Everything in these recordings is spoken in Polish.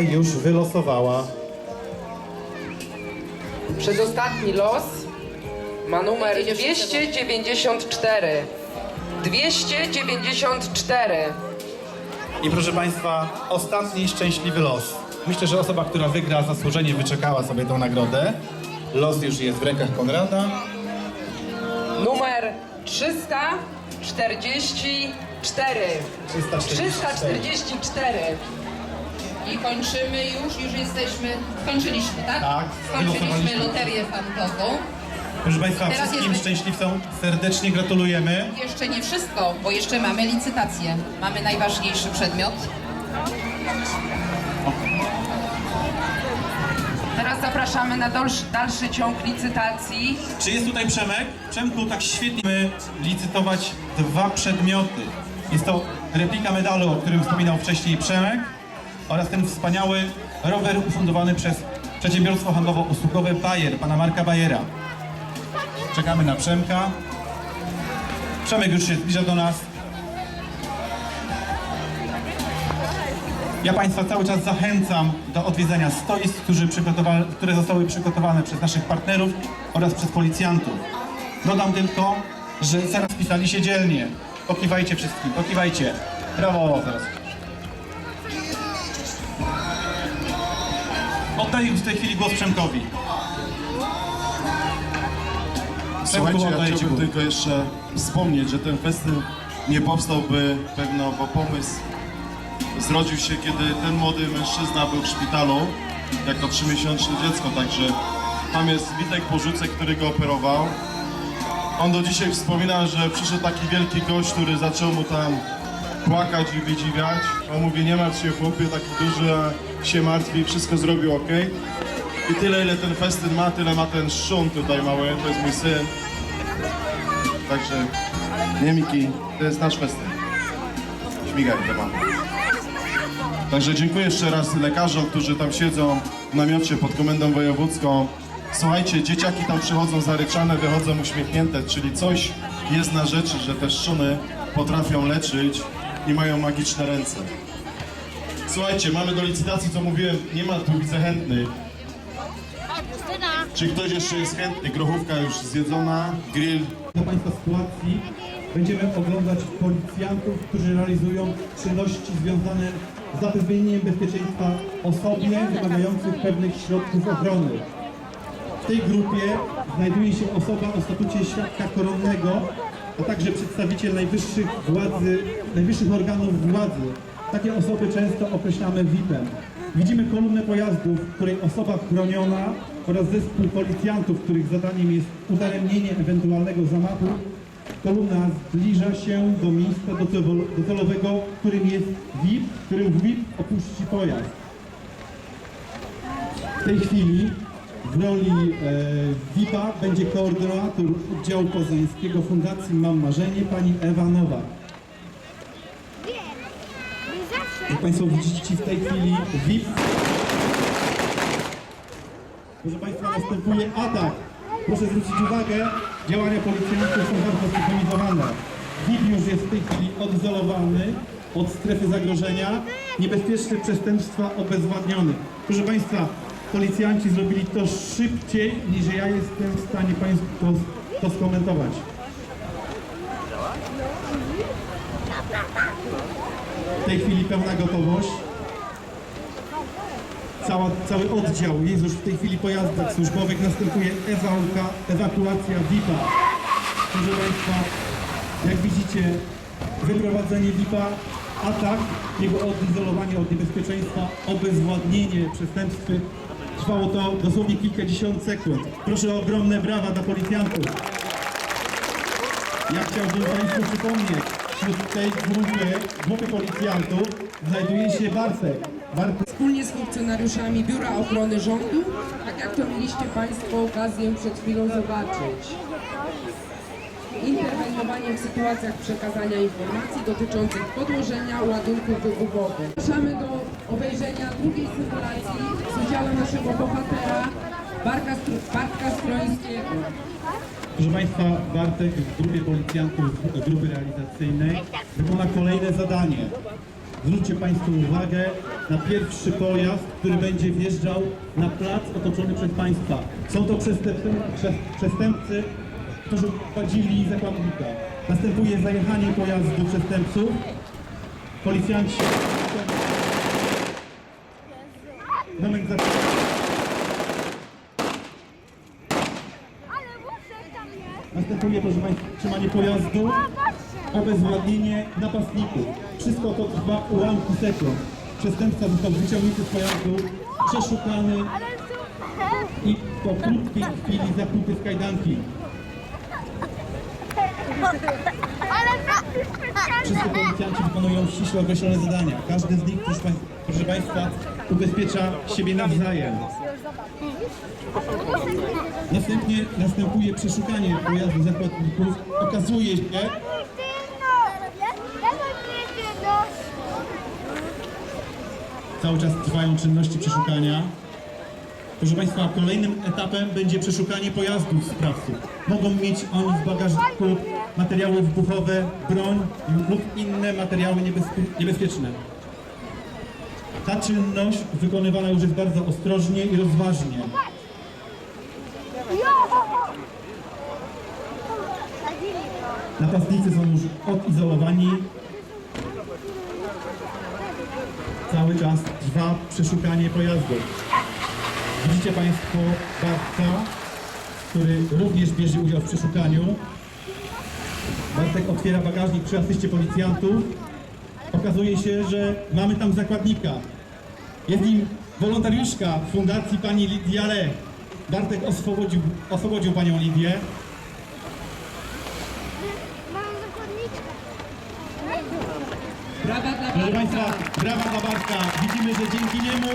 już wylosowała. Przedostatni los ma numer 294. 294. I proszę Państwa, ostatni szczęśliwy los. Myślę, że osoba, która wygra, zasłużenie wyczekała sobie tą nagrodę. Los już jest w rękach Konrada. Numer 344. 344. 344. I kończymy już, już jesteśmy, skończyliśmy, tak? Tak, Skończyliśmy wylosowaliśmy. loterię fantową. Proszę Państwa, Teraz wszystkim jest- szczęśliwcom serdecznie gratulujemy. Jeszcze nie wszystko, bo jeszcze mamy licytację. Mamy najważniejszy przedmiot. Teraz zapraszamy na dalszy, dalszy ciąg licytacji. Czy jest tutaj Przemek? Przemku, tak świetnie my licytować dwa przedmioty. Jest to replika medalu, o którym wspominał wcześniej Przemek oraz ten wspaniały rower ufundowany przez przedsiębiorstwo handlowo-usługowe Bayer, pana Marka Bayera. Czekamy na Przemka. Przemek już się zbliża do nas. Ja Państwa cały czas zachęcam do odwiedzenia stoisk, które zostały przygotowane przez naszych partnerów oraz przez policjantów. Dodam tylko, że zaraz pisali się dzielnie. Pokiwajcie wszystkim, pokiwajcie. Brawo, zaraz. Oddaję w tej chwili głos Przemkowi. Słuchajcie, ja chciałbym tylko jeszcze wspomnieć, że ten festyn nie powstałby pewno, bo pomysł zrodził się, kiedy ten młody mężczyzna był w szpitalu jako trzymiesięczne dziecko, także tam jest Witek Porzucek, który go operował. On do dzisiaj wspomina, że przyszedł taki wielki gość, który zaczął mu tam płakać i wydziwiać. On mówi, nie martw się chłopie, taki duży, się martwi, wszystko zrobił ok. I tyle, ile ten festyn ma, tyle ma ten szum tutaj mały, to jest mój syn. Także, nie Miki, to jest nasz festyn. Śmigaj mamy. Także dziękuję jeszcze raz lekarzom, którzy tam siedzą w namiocie pod komendą wojewódzką. Słuchajcie, dzieciaki tam przychodzą zaryczane, wychodzą uśmiechnięte, czyli coś jest na rzeczy, że te szczuny potrafią leczyć i mają magiczne ręce. Słuchajcie, mamy do licytacji, co mówiłem, nie ma tu widzę chętnych. Czy ktoś jeszcze jest chętny? Grochówka już zjedzona, grill Dla Państwa sytuacji będziemy oglądać policjantów, którzy realizują czynności związane z zapewnieniem bezpieczeństwa osobie wymagających pewnych środków ochrony. W tej grupie znajduje się osoba o statucie świadka koronnego, a także przedstawiciel najwyższych władzy, najwyższych organów władzy. Takie osoby często określamy VIP-em. Widzimy kolumnę pojazdów, w której osoba chroniona oraz zespół policjantów, których zadaniem jest udaremnienie ewentualnego zamachu. Kolumna zbliża się do miejsca docelo- docelowego, którym jest VIP, którym VIP opuści pojazd. W tej chwili w roli e, VIP-a będzie koordynator oddziału poznańskiego Fundacji Mam Marzenie, pani Ewa Nowak. Jak Państwo widzicie w tej chwili VIP. Proszę Państwa, następuje atak. Proszę zwrócić uwagę, działania policjantów są bardzo zsynchronizowane. VIP już jest w tej chwili odizolowany od strefy zagrożenia. Niebezpieczne przestępstwa obezwładnione. Proszę Państwa, policjanci zrobili to szybciej niż ja jestem w stanie Państwu to, to skomentować. W tej chwili pełna gotowość. Cała, cały oddział jest już w tej chwili pojazdach służbowych. Następuje ewauka, ewakuacja VIP-a. Proszę Państwa, jak widzicie, wyprowadzenie VIP-a, atak, jego odizolowanie od niebezpieczeństwa, obezwładnienie przestępstwy. Trwało to dosłownie kilkadziesiąt sekund. Proszę o ogromne brawa dla policjantów. Ja chciałbym Państwu przypomnieć, wśród tej grupy, grupy policjantów znajduje się Bartek. Bartek Wspólnie z funkcjonariuszami Biura Ochrony Rządu, tak jak to mieliście Państwo okazję przed chwilą zobaczyć. Interweniowanie w sytuacjach przekazania informacji dotyczących podłożenia ładunków wybuchowych. Zapraszamy do obejrzenia drugiej symulacji z udziałem naszego bohatera Stru- Bartka Strońskiego. Proszę Państwa, Bartek w grupie policjantów grupy realizacyjnej wykona kolejne zadanie. Zwróćcie Państwo uwagę na pierwszy pojazd, który będzie wjeżdżał na plac otoczony przez państwa. Są to przestępcy, przes- przestępcy którzy prowadzili zakładnika. Następuje zajechanie pojazdu przestępców. Policjanci... Moment. Ale wózek tam jest! Następuje, proszę Państwa, trzymanie pojazdu, obezwładnienie napastników. Wszystko to trwa ułamki sekund. Przestępca został wyciągnięty z pojazdu, przeszukany i po krótkiej chwili zakłuty w kajdanki. Wszyscy policjanci wykonują ściśle określone zadania. Każdy z nich, proszę Państwa ubezpiecza siebie nawzajem. Następnie następuje przeszukanie pojazdu zakładników. Okazuje się, Cały czas trwają czynności przeszukania. Proszę Państwa, kolejnym etapem będzie przeszukanie pojazdów sprawców. Mogą mieć oni w bagażniku materiały wybuchowe, broń lub inne materiały niebezpie- niebezpieczne. Ta czynność wykonywana już jest bardzo ostrożnie i rozważnie. Napastnicy są już odizolowani. Cały czas trwa przeszukanie pojazdu. Widzicie Państwo Bartka, który również bierze udział w przeszukaniu. Bartek otwiera bagażnik przy asyście policjantów. Okazuje się, że mamy tam zakładnika. Jest nim wolontariuszka Fundacji Pani Lidia Le. Bartek oswobodził, oswobodził Panią Lidię. Mam zakładniczkę. Brawa dla Proszę. Państwa, brawa dla Bartka. Widzimy, że dzięki niemu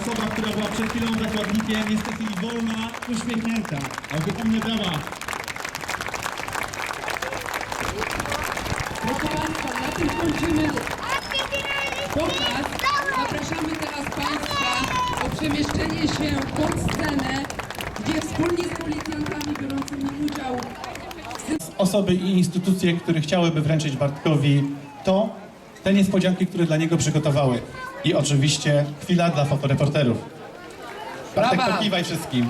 osoba, która była przed chwilą zakładnikiem jest w tej chwili wolna, uśmiechnięta. Ogromne brawa. Państwa, na tym kończymy pokaz. Zapraszamy teraz Państwa o przemieszczenie się pod scenę, gdzie wspólnie z policjantami biorącymi udział Osoby i instytucje, które chciałyby wręczyć Bartkowi to, te niespodzianki, które dla niego przygotowały. I oczywiście chwila dla fotoreporterów. Bartek, pokiwaj wszystkim.